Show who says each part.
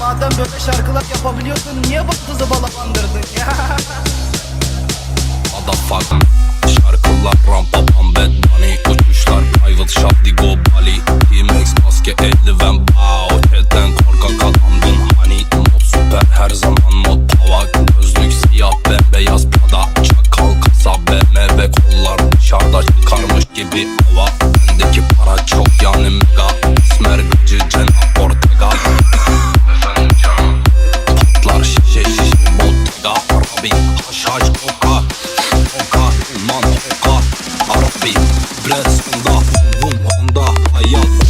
Speaker 1: Madem böyle şarkılar yapabiliyorsun niye bu kızı balalandırdın ya?
Speaker 2: Motherfucker. Şarkılar rampa pam bad bunny Uçuşlar. Private Shadigo Bali. T-Max maske eldiven Bao Chatten korkak adamdın hani Mod süper her zaman mod pavak Gözlük siyah bembeyaz pada Çakal kasa BMW kollar. Dışarıda çıkarmış gibi hava Arabi Şarj oka Oka Man oka Arabi Brez onda Vum onda Hayat.